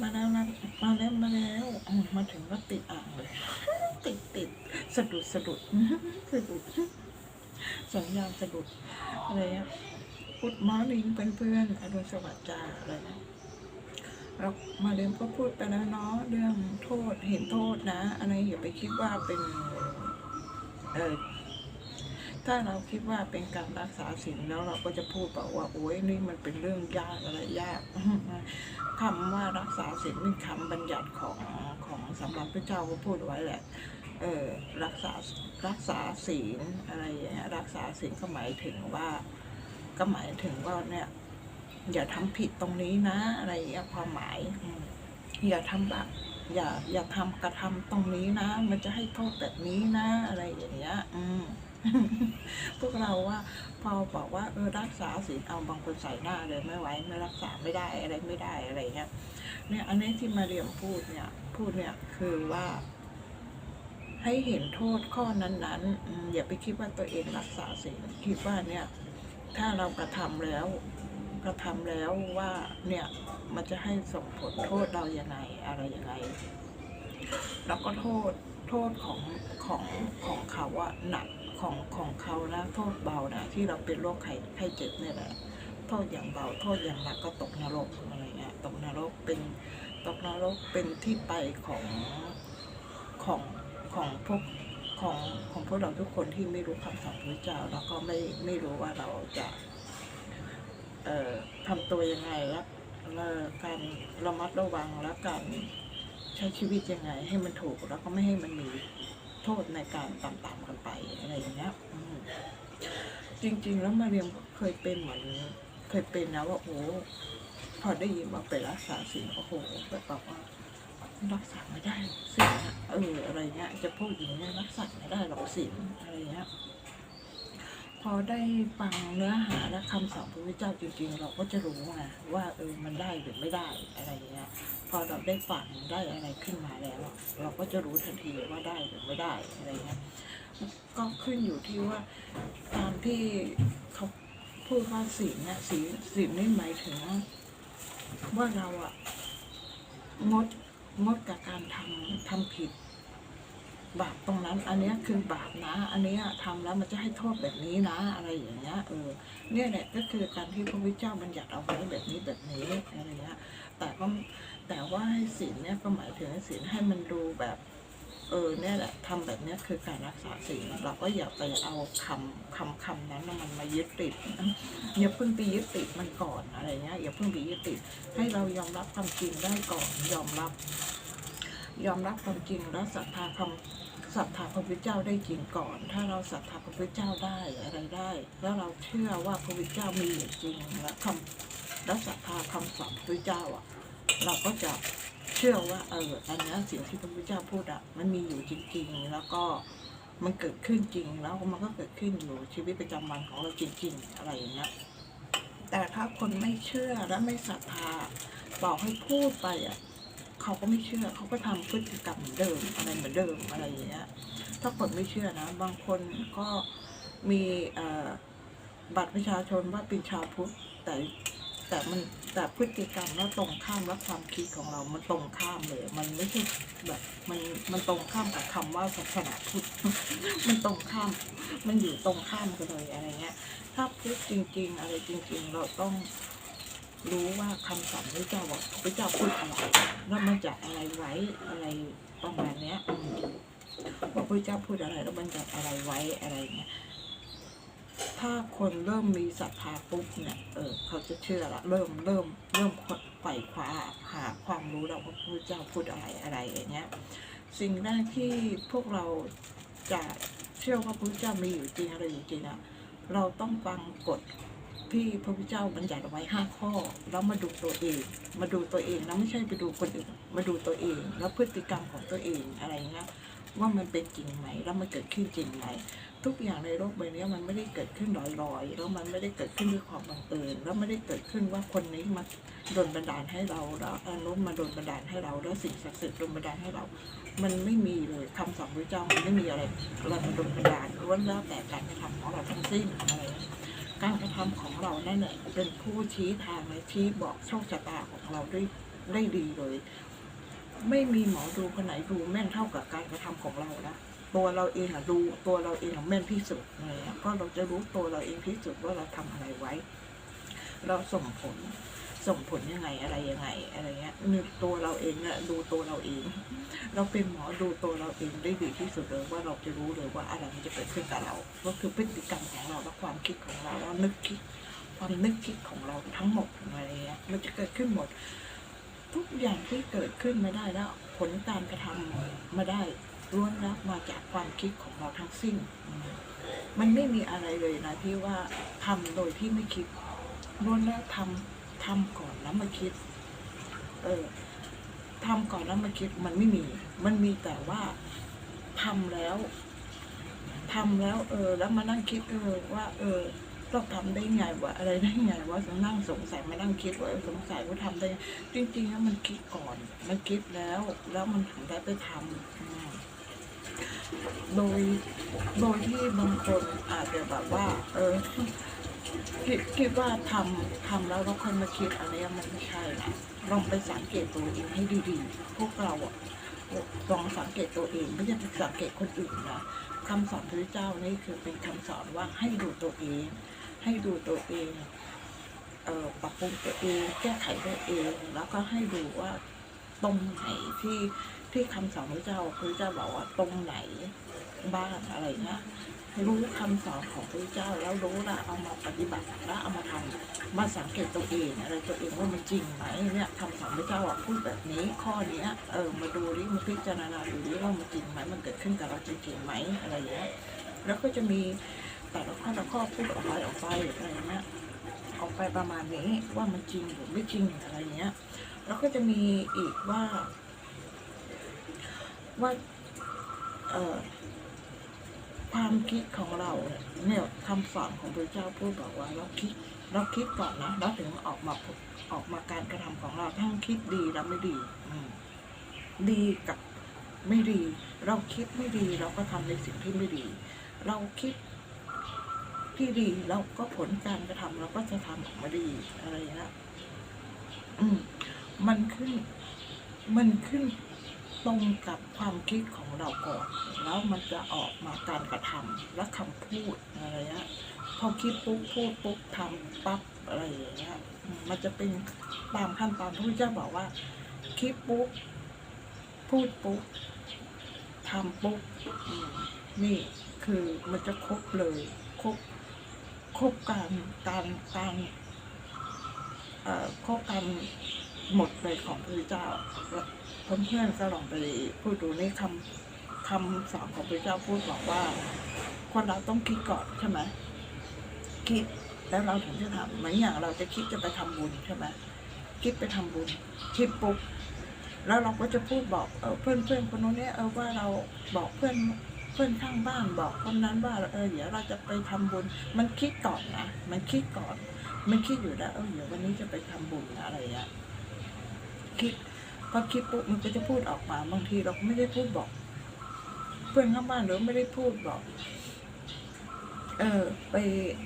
มาแล้วนะมาแล้วมาแล้วมาถึงก็ติดอ่างเลย ติดติดสะดุดสะดุดสะดุดสัญญาณสะดุดอะไรเงี้ยพุดมอร์นิ่งเพื่อนๆอรุณสวัสดิ์จ้าอะไรนะเรามาเรียมก็พูดไปแล้วเนาะเรื่องโทษเห็นโทษนะ อะไรอย่าไปคิดว่าเป็นเออ ถ้าเราคิดว่าเป็นการรักษาศีลแล้วเราก็จะพูดแบบว่าโอ้ยนี่มันเป็นเรื่องยากอะไรยากคำว่ารักษาศีลเป็นคำบัญญัติของของสำหรับพระเจ้าก็พูดไว้แหละเออรักษารักษาศีลอะไรอย่างเงี้ยรักษาศีลก็หมายถึงว่า ก็หมายถึงว่าเนี่ยอย่าทำผิดตรงนี้นะอะไรอย่างเงี้ยความหมาย อย่าทำแบบอย่าอย่าทำกระทำตรงนี้นะ มันจะให้โทษแบบนี้นะอะไรอย่างเงี้ย อืม พวกเราว่าพอบอกว่าเออรักษาศีลเอาบางคนใส่หน้าเลยไม่ไหวไม่รักษาไม่ได้อะไรไม่ได้อะไรเงี้ยเนี่ยอันนี้ที่มาเรียมพูดเนี่ย พูดเนี่ยคือว่า ให้เห็นโทษข้อนั้นๆอย่าไปคิดว่าตัวเองรักษาศีลคิดว่าเนี่ย ถ้าเรากระทำแล้วกระทำแล้วว่าเนี่ยมันจะให้ส่งผลโทษเราอยังไงอะไรอยังไงแล้วก็โทษโทษของของของเขาอะหนัก ของของเขานะโทษเบานะที่เราเป็นโรคไข้ไข้เจ็บเนี่ยแหละโทษอย่างเบาโทษอย่างหนักก็ตกนรกอะไรเงี้ยตกนรกเป็นตกนรกเป็นที่ไปของของของพวกของของพวกเราทุกคนที่ไม่รู้คำสอนพระเจ้าแล้วก็ไม่ไม่รู้ว่าเราจะเอ่อทำตัวยังไงและและการระมัดระวังและการใช้ชีวิตยังไงให้มันถูกแล้วก็ไม่ให้มันมี โทษในการตามๆกันไปอะไรอย่างเงี้ยจริง ๆ แล้วมาเรียมเคยเป็นเหมือนเคยเป็นนะว่าโอ้พอได้ยินว่าไปรักษาศีลโอ้โหแบบบอกว่ารักษาไม่ได้หรอกศีลเอออะไรเงี้ยจะพูดอย่างเงี้ยรักษาไม่ได้หรอกศีลอะไรเงี้ยพอได้ฟังเนื้อหาและคำสอนพระพุทธเจ้าจริง ๆ เราก็จะรู้ไงว่าเออมันได้หรือไม่ได้อะไรเงี้ย พอเราได้ฟังได้อะไรขึ้นมาแล้ว เราก็จะรู้ทันทีว่าได้หรือไม่ได้อะไรเงี้ยก็ขึ้นอยู่ที่ว่าตามที่เขาพูดว่าศีเนี่ยศีลศีนี่หมายถึง ว่าเราอะงดงดกับการทำทำผิด บาปตรงนั้น อันเนี้ยคือบาปนะ อันเนี้ยทำแล้วมันจะให้โทษแบบนี้นะ อะไรอย่างเงี้ยเออเนี่ยแหละก็คือการที่พระพุทธเจ้าบัญญัติเอาไว้แบบนี้แบบนี้อะไรเงี้ย แต่ก็แต่ว่าให้ศีลเนี่ยก็หมายถึงให้ศีลให้มันดูแบบ เออเนี่ยแหละทำแบบเนี้ยคือการรักษาศีลเราก็อย่าไปเอาคำคำคำนั้นน่ะมันมายึดติดอย่าเพิ่งไปยึดติดมันก่อนอะไรเงี้ยอย่าเพิ่งไปยึดติด ให้เรายอมรับความจริงได้ก่อนยอมรับ ยอมรับความจริงแล้วศรัทธาคำศรัทธาพระพุทธเจ้าได้จริงก่อน ถ้าเราศรัทธาพระพุทธเจ้าได้อะไรได้ แล้วเราเชื่อว่าพระพุทธเจ้ามีอยู่จริงและคำ แล้วศรัทธาคำสอนพระเจ้าอะ เราก็จะเชื่อว่าเอออันเนี้ยสิ่งที่พระพุทธเจ้าพูดอะมันมีอยู่จริง ๆ แล้วก็มันเกิดขึ้นจริงแล้วมันก็เกิดขึ้นอยู่ชีวิตประจำวันของเราจริงๆอะไรอย่างเงี้ยแต่ถ้าคนไม่เชื่อและไม่ศรัทธาบอกให้พูดไปอะเขาก็ไม่เชื่อเขาก็ทำพฤติกรรมเหมือนเดิมอะไรเหมือนเดิมอะไรอย่างเงี้ยถ้าคนไม่เชื่อนะ บางคนก็มีบัตรประชาชนว่าเป็นชาวพุทธแต่ แต่มันแต่พฤติกรรมแล้วตรงข้ามและความคิดของเรา มันตรงข้ามเลย มันไม่ใช่แบบมันมันตรงข้ามกับคำว่าศาสนาพุทธ มันตรงข้าม มันอยู่ตรงข้ามกันเลยอะไรเงี้ย ถ้าพุทธจริง ๆ อะไรจริง ๆ เราต้องรู้ว่าคำสอนพระเจ้าบอกพระเจ้าพูดอะไรแล้วมันจะอะไรไว้อะไรประมาณเนี้ยอืมว่าพระเจ้าพูดอะไรแล้วมันจะอะไรไว้อะไรเงี้ย ถ้าคนเริ่มมีศรัทธาปุ๊บเนี่ย เออ เขาจะเชื่อละ เริ่มเริ่ม เริ่มไขว่คว้าหาความรู้แล้วว่าพระเจ้าพูดอะไรอะไรอย่างเงี้ย สิ่งแรกที่พวกเราจะเชื่อว่าพระเจ้ามีอยู่จริงอะไรอยู่จริงอะเราต้องฟังกฎที่พระพุทธเจ้าบัญญัติเอาไว้ห้าข้อ แล้วมาดูตัวเอง มาดูตัวเองแล้วไม่ใช่ไปดูคนอื่น มาดูตัวเอง แล้วพฤติกรรมของตัวเองอะไรเงี้ยว่ามันเป็นจริงไหมแล้วมันเกิดขึ้นจริงไหม ทุกอย่างในโลกใบนี้มันไม่ได้เกิดขึ้นลอยๆ แล้วมันไม่ได้เกิดขึ้นด้วยความบังเอิญแล้วไม่ได้เกิดขึ้นว่าคนนี้มาโดนบันดาลให้เราแล้วอนุมาโดนบันดาลให้เรา แล้วสิ่งศักดิ์สิทธิ์โดนบันดาลให้เรา มันไม่มีเลยคำสอนพระเจ้ามันไม่มีอะไรเราโดนบันดาลล้วนแล้วแต่การกระทำของเราทั้งสิ้นอะไรการกระทำของเรานั่นแหละเป็นผู้ชี้ทางและชี้บอกโชคชะตาของเราด้ได้ดีเลย ไม่มีหมอดูคนไหนดูแม่นเท่ากับการกระทำของเรานะ ตัวเราเองอะดูตัวเราเองอะแม่นที่สุดอะไรเลยก็เราจะรู้ตัวเราเองที่สุดว่าเราทำอะไรไว้ เราส่งผลส่งผลยังไงอะไรยังไงอะไรเงี้ยนึกตัวเราเองเนี่ยดูตัวเราเอง เราเป็นหมอดูตัวเราเองได้ดีที่สุดเลยว่าเราจะรู้เลยว่าอะไรมันจะเกิดขึ้นกับเรา ก็คือพฤติกรรมของเราและความคิดของเราแล้วนึกคิดความนึกคิดของเราทั้งหมดอะไรเงี้ยมันจะเกิดขึ้นหมด ทุกอย่างที่เกิดขึ้นมาได้แล้ว ผลการกระทำมาได้ ล้วนแล้วมาจากความคิดของเราทั้งสิ้น มันไม่มีอะไรเลยนะที่ว่าทำโดยที่ไม่คิดล้วนแล้วทำทำก่อนแล้วมาคิด เออทำก่อนแล้วมาคิดมันไม่มี มันมีแต่ว่าทำแล้วทำแล้ว เออ แล้วมานั่งคิดเออว่า เออเราทำได้ไงวะอะไรได้ไงวะนั่งสงสัยมานั่งคิดว่าสงสัยว่าทำได้ไงจริงๆแล้วมันคิดก่อน มันคิดแล้ว แล้วมันถึงได้ไปทำ โดยโดยที่บางคนอาจจะแบบว่า เออคิดคิดว่าทำทำแล้วเราค่อยมาคิดอันเนี้ยมันไม่ใช่นะลองไปสังเกตตัวเองให้ดีๆ พวกเราอะลองสังเกตตัวเองไม่ใช่ไปสังเกตคนอื่นนะคำสอนพระเจ้านี่คือเป็นคำสอนว่าให้ดูตัวเอง ให้ดูตัวเองเอ่อปรับปรุงตัวเอง แก้ไขตัวเอง แล้วก็ให้ดูว่าตรงไหนที่ ที่คำสอนพระเจ้าพระเจ้าบอกว่าตรงไหนบ้างอะไรเงี้ยรู้คำสอนของพระเจ้าแล้วรู้ละเอามาปฏิบัติแล้วเอามาทำมาสังเกตตัวเองอะไรตัวเองว่ามันจริงไหมเนี่ยคำสอนพระเจ้าพูดแบบนี้ข้อเนี้ยเออมาดูดิมาพิจารณาดูดิว่ามันจริงไหมมันเกิดขึ้นกับเราจริงๆไหมอะไรเงี้ยแล้วก็จะมีแต่ละข้อละข้อพูดออกไปออกไปอะไรเงี้ยออกไปประมาณนี้ว่ามันจริงหรือไม่จริงอะไรเงี้ยแล้วก็จะมีอีกว่า ว่าเอ่อความคิดของเราเนี่ยคำสอนของพระเจ้าพูดบอกว่าเราคิดเราคิดก่อนนะแล้วถึงออกมาออกมาการกระทำของเราทั้งคิดดีและไม่ดีดีกับไม่ดี เราคิดไม่ดีเราก็ทำในสิ่งที่ไม่ดี เราคิดที่ดีเราก็ผลการกระทำเราก็จะทำออกมาดีอะไรเงี้ยอืมมันขึ้น มันขึ้น ตรงกับความคิดของเราก่อน แล้วมันจะออกมาการกระทำและคำพูดอะไรเงี้ยพอคิดปุ๊บพูดปุ๊บทำปั๊บอะไรอย่างเงี้ย มันจะเป็นตามขั้นตอนที่พระเจ้าบอกว่า คิดปุ๊บพูดปุ๊บทำปุ๊บนี่คือมันจะครบเลยครบครบการการการเอ่อครบการหมดเลยของพระเจ้าแล้ว เพื่อนๆก็ลองไปพูดดูในคำคำสอนของพระเจ้าพูดบอกว่า คนเราต้องคิดก่อนใช่ไหมคิดแล้วเราถึงจะทำเหมือนอย่างเราจะคิดจะไปทำบุญใช่ไหมคิดไปทำบุญคิดปุ๊บแล้วเราก็จะพูดบอกเออเพื่อนเพื่อนคนนู้นเนี่ยเออว่าเราบอกเพื่อนเพื่อนข้างบ้านบอกคนนั้นว่าเออเดี๋ยวเราจะไปทำบุญ มันคิดก่อนนะมันคิดก่อน มันคิดอยู่แล้วเออเดี๋ยววันนี้จะไปทำบุญนะอะไรเงี้ยคิด พอคิดปุ๊บมันก็จะพูดออกมาบางทีเราไม่ได้พูดบอก เพื่อนข้างบ้านหรือไม่ได้พูดบอก เออ ไป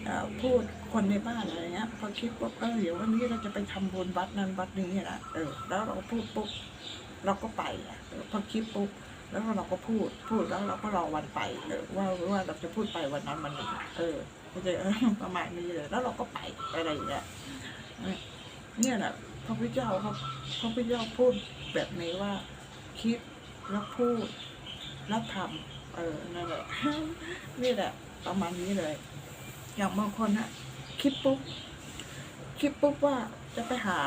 อพูดคนในบ้านอะไรเงี้ยพอคิดปุ๊บเออเดี๋ยววันนี้เราจะไปทำบุญวัดนั้นวัดนี้นะเออ แล้วเราพูดปุ๊บเราก็ไปอะเออพอคิดปุ๊บแล้วเราก็พูด พูดแล้วเราก็รอวันไปเออว่าว่าเราจะพูดไปวันนั้นวันนี้เออก็จะเออประมาณนี้เลยแล้วเราก็ไปอะไรอย่างเงี้ยเนี่ยแหละ พระพุทธเจ้าเขาพระพุทธเจ้าพูดแบบนี้ว่า คิดแล้วพูดแล้วทำเออนั่นแหละนี่แหละ ประมาณนี้เลย อย่างบางคนอะคิดปุ๊บคิดปุ๊บว่าจะไปหา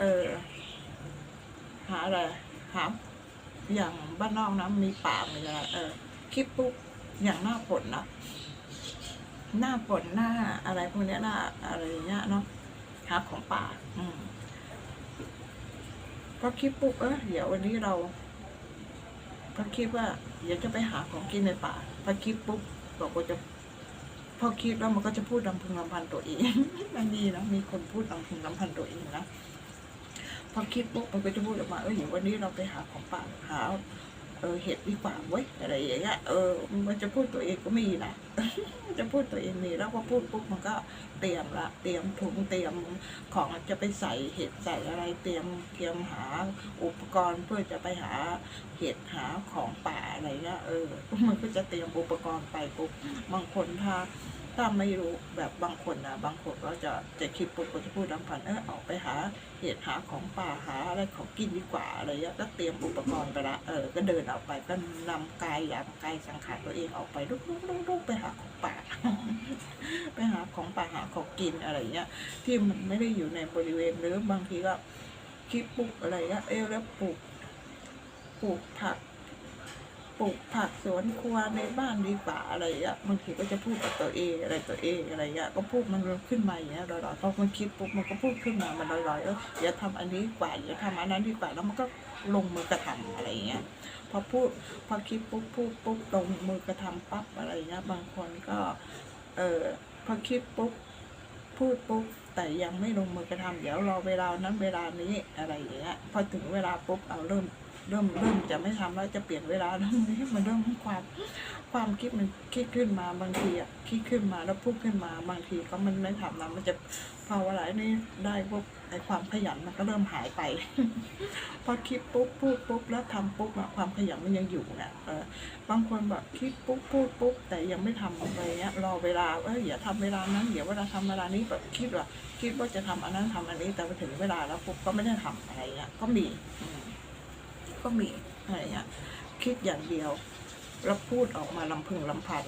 เออหาอะไรหาอย่างบ้านนอกนะมีป่ามีอะไรเออคิดปุ๊บอย่างหน้าฝนนะหน้าฝนหน้าอะไรพวกเนี้ยหน้าอะไรอย่างเงี้ยเนาะ หาของป่า อืมพอคิดปุ๊บเออเดี๋ยววันนี้เราพอคิดว่าเดี๋ยวจะไปหาของกินในป่าพอคิดปุ๊บเราก็จะพอคิดแล้วมันก็จะพูดลำพึงลำพันตัวเองมันมีนะมีคนพูดลำพึงลำพันตัวเองนะพอคิดปุ๊บมันก็จะพูดออกมาเออเดี๋ยววันนี้เราไปหาของป่าหา เออเห็ดดีกว่าเว้ยอะไรอย่างเงี้ยเออมันจะพูดตัวเองก็มีนะจะพูดตัวเองมีแล้วพอพูดปุ๊บมันก็เตรียมละเตรียมถุงเตรียมของจะไปใส่เห็ดใส่อะไรเตรียมเตรียมหาอุปกรณ์เพื่อจะไปหาเห็ดหาของป่าอะไรเงี้ยเออมันก็จะเตรียมอุปกรณ์ไปปุ๊บบางคนถ้า ถ้าไม่รู้แบบบางคนนะบางคนก็จะจะคิดปุ๊บก็จะพูดดังพันเออออกไปหาเห็ดหาของป่าหาอะไรของกินดีกว่าอะไรเงี้ยก็เตรียมอุปกรณ์ไปละเออก็เดินออกไปก็นำกายยามกายสังขารตัวเองออกไปลุกลุกลุกลุกไปหาของป่า ไปหาของป่าหาของกินอะไรเงี้ยที่มันไม่ได้อยู่ในบริเวณหรือบางทีก็คิดปลูกอะไรเงี้ยเออแล้วปลูกปลูกผัก ปลูกผักสวนครัวในบ้านดีกว่าอะไรเงี้ยบางทีก็จะพูดกับตัวเองอะไรตัวเองอะไรเงี้ยก็พูดมันขึ้นมาอย่างเงี้ยลอยๆพอมันคิดปุ๊บมันก็พูดขึ้นมามันลอยๆเอออย่าทำอันนี้ดีกว่าอย่าทำอันนั้นดีกว่าแล้วมันก็ลงมือกระทำอะไรเงี้ยพอพูดพอคิดปุ๊บพูดปุ๊บลงมือกระทำปั๊บอะไรเงี้ยบางคนก็เออพอคิดปุ๊บพูดปุ๊บแต่ยังไม่ลงมือกระทำเดี๋ยวรอเวลานั้นเวลานี้อะไรอย่างเงี้ยพอถึงเวลาปุ๊บเอาเริ่ม เริ่มเริ่มจะไม่ทำแล้วจะเปลี่ยนเวลาแล้วนี่มันเริ่มความความคิดมันคิดขึ้นมาบางทีอะคิดขึ้นมาแล้วพูดขึ้นมาบางทีก็มันไม่ทำนะมันจะพอเวลานี้ได้ปุ๊บไอความขยันมันก็เริ่มหายไป พอคิดปุ๊บพูดปุ๊บแล้วทำปุ๊บอะความขยันมันยังอยู่เนี่ยเออบางคนแบบคิดปุ๊บพูดปุ๊บแต่ยังไม่ทำอะไรเงี้ยรอเวลาเอออย่าทำเวลานั้นเดี๋ยวเวลาทำเวลานี้แบบคิดว่าคิดว่าจะทำอันนั้นทำอันนี้แต่พอถึงเวลาแล้วปุ๊บก็ไม่ได้ทำอะไรเงี้ยก็มีอื ก็มีอะไรเงี้ยคิดอย่างเดียว แล้วพูดออกมาลำพึงลำพัน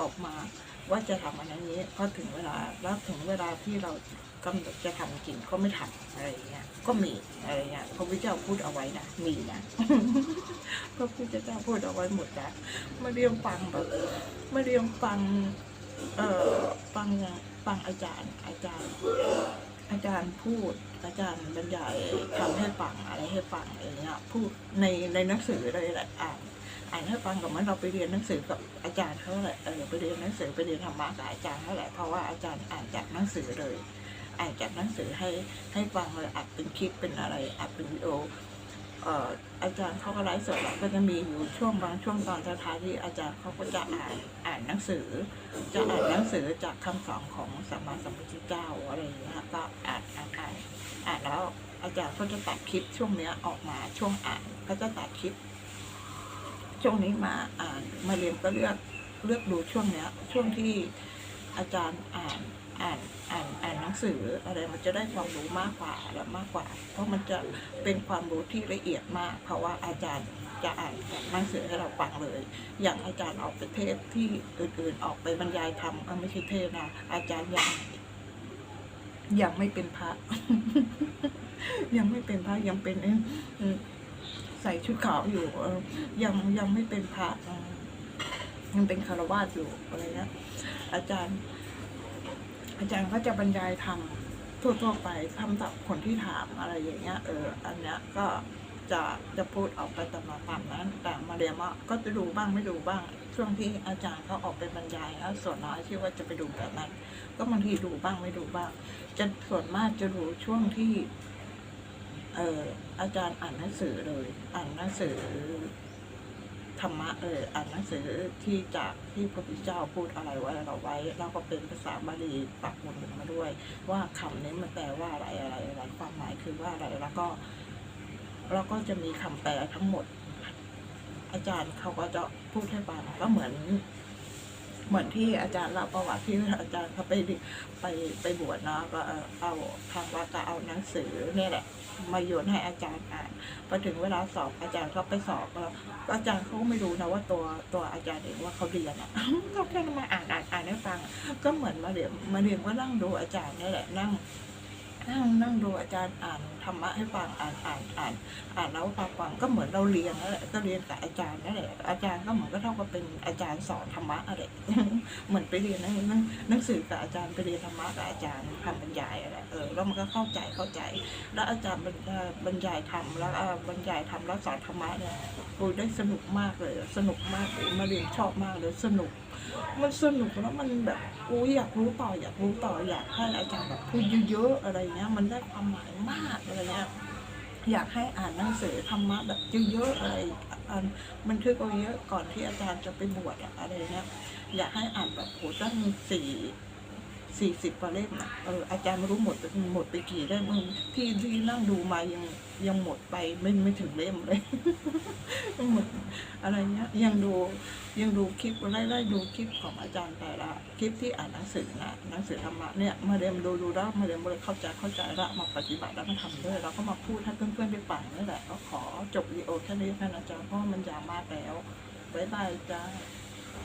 ออกมาว่าจะทำอันนี้พอถึงเวลาแล้วถึงเวลาที่เรากำหนดจะทำจริงก็ไม่ทำอะไรเงี้ย ก็มีอะไรเงี้ยพระพุทธเจ้าพูดเอาไว้นะมีนะพระพุทธเจ้าพูดเอาไว้หมดนะมาเรียงฟังแบบมาเรียงฟังเอ่อฟังฟังอาจารย์อาจารย์ อาจารย์พูดอาจารย์บรรยายทำให้ฟังอะไรให้ฟังอย่างเงี้ยพูดในในหนังสือเลยแหละอ่านอ่านให้ฟังกับมันเราไปเรียนหนังสือกับอาจารย์เขาแหละเออไปเรียนหนังสือไปเรียนธรรมะกับอาจารย์เขาแหละเพราะว่าอาจารย์อ่านจากหนังสือเลยอ่านจากหนังสือให้ให้ฟังเลยอัดเป็นคลิปเป็นอะไรอัดเป็นวิดีโอ อ่ออาจารย์เขาก็ไลฟ์สดก็จะมีอยู่ช่วงบางช่วงตอนท้ายที่อาจารย์เขาก็จะอ่านอ่านหนังสือ จะอ่านหนังสือจากคำสอนของสัมมาสัมพุทธเจ้าอะไรอย่างเงี้ยค่ะก็อ่านอ่านอ่านอ่านแล้วอาจารย์ก็จะตัดคลิปช่วงเนี้ยออกมาช่วงอ่านก็จะตัดคลิป ช่วงนี้มาอ่านมาเรียนก็เลือกเลือกดูช่วงเนี้ย ช่วงที่อาจารย์อ่าน อ่านอ่านอ่านหนังสืออะไรมันจะได้ความรู้มากกว่าและมากกว่า เพราะมันจะเป็นความรู้ที่ละเอียดมาก เพราะว่าอาจารย์จะอ่านจากหนังสือให้เราฟังเลย อย่างอาจารย์ออกไปเทศที่อื่นๆ ออกไปบรรยายธรรมออไม่ใช่เทศนะอาจารย์ยังยังไม่เป็นพระ ยังไม่เป็นพระยังเป็นใส่ชุดขาวอยู่ยังยังไม่เป็นพระยังเป็นคารวาสอยู่อะไรเงี้ยอาจารย์ อาจารย์ก็จะบรรยายธรรมทั่วๆไปทำกับคนที่ถามอะไรอย่างเงี้ยเอออันเนี้ยก็จะจะพูดออกไปตามมาตามนั้น แต่มาเรียนว่าก็จะดูบ้างไม่ดูบ้าง ช่วงที่อาจารย์เขาออกไปบรรยายแล้วส่วนน้อยที่ว่าจะไปดูแบบนั้น ก็บางทีดูบ้างไม่ดูบ้าง จะส่วนมากจะดูช่วงที่เอออาจารย์อ่านหนังสือเลย อ่านหนังสือ ธรรมะเอออ่านหนังสือที่จากที่พระพุทธเจ้าพูดอะไรไว้เราไว้เราก็เป็นภาษาบาลีปักหมุดมาด้วย ว่าคำนี้มันแปลว่าอะไรอะไรอะไรความหมายคือว่าอะไรแล้วก็แล้วก็จะมีคำแปลทั้งหมด อาจารย์เขาก็จะพูดให้ฟังก็เหมือน เหมือนที่อาจารย์เล่าประวัติที่อาจารย์เขาไปไปไปบวชเนาะก็เอาเอาทางวัดก็เอาหนังสือเนี่ยแหละมาโยนให้อาจารย์อ่านพอถึงเวลาสอบอาจารย์เขาไปสอบก็อาจารย์เขาไม่รู้นะว่าตัวตัวอาจารย์เองว่าเขาเรียนอะเขาแค่มาอ่านอ่านอ่านให้ฟัง ก็เหมือนมาเรียนมาเรียนก็นั่งดูอาจารย์นี่แหละนั่ง นั่งนั่งดูอาจารย์อ่านธรรมะให้ฟังอ่านอ่านอ่านอ่านแล้วฟังฟังก็เหมือนเราเรียนนั่นแหละก็เรียนกับอาจารย์นั่นแหละอาจารย์ก็เหมือนก็เท่ากับเป็นอาจารย์สอนธรรมะอะไรเหมือนไปเรียนหนังนังหนังสือกับอาจารย์ไปเรียนธรรมะกับอาจารย์ทำบรรยายอะไรเออแล้วมันก็เข้าใจเข้าใจ แล้วอาจารย์บรรยายบรรยายธรรมแล้วบรรยายธรรมแล้วสอนธรรมะเนี่ยโอ้ยได้สนุกมากเลย สนุกมากเลยมาเรียนชอบมากเลยสนุก มันสนุกแล้วมันแบบอู้อยากรู้ต่ออยากรู้ต่ออยากให้อาจารย์แบบพูดเยอะๆอะไรเงี้ยมันได้ความหมายมากอะไรเงี้ยอยากให้อ่านหนังสือธรรมะแบบเยอะๆอะไรอ่านบันทึกเอาเยอะก่อนที่อาจารย์จะไปบวชอะอะไรเงี้ยอยากให้อ่านแบบโหตั้งสี่ สี่สิบกว่าเล่มอะเอออาจารย์ไม่รู้หมดหมดไปกี่เล่มมึงที่ที่นั่งดูมายังยังหมดไปไม่ไม่ถึงเล่มเลยหมดอะไรเงี้ยยังดูยังดูคลิปไล่ไล่ดูคลิปของอาจารย์แต่ละคลิปที่อ่านหนังสือนะหนังสือธรรมะเนี่ยมาเรียนดูดูแล้วมาเรียนเลยเข้าใจเข้าใจล้วมาปฏิบัติแล้วมาทำด้วยเราก็มาพูดให้เพื่อนๆได้ฟังนี่แหละก็ขอจบวีดีโอแค่นี้แค่นะจ๊ะเพราะมันยาวมากแล้วบ๊ายบายจ้า